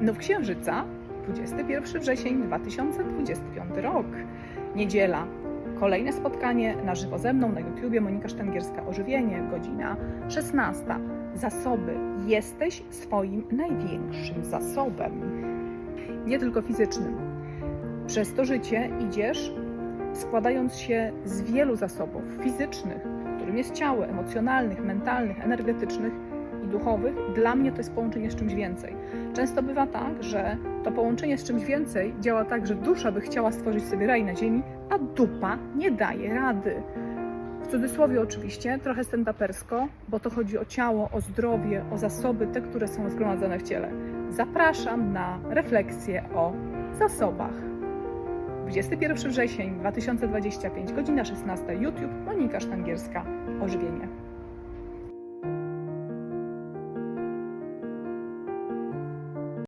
No w Księżyca 21 wrzesień 2025 rok. Niedziela. Kolejne spotkanie na żywo ze mną na YouTubie Monika Sztęgierska Ożywienie, godzina 16. Zasoby. Jesteś swoim największym zasobem. Nie tylko fizycznym. Przez to życie idziesz składając się z wielu zasobów fizycznych, którym jest ciało, emocjonalnych, mentalnych, energetycznych i duchowych. Dla mnie to jest połączenie z czymś więcej. Często bywa tak, że to połączenie z czymś więcej działa tak, że dusza by chciała stworzyć sobie raj na ziemi, a dupa nie daje rady. W cudzysłowie oczywiście, trochę stand-upersko, bo to chodzi o ciało, o zdrowie, o zasoby, te, które są zgromadzone w ciele. Zapraszam na refleksję o zasobach. 21 wrzesień 2025, godzina 16, YouTube, Monika Sztangierska, Ożywienie.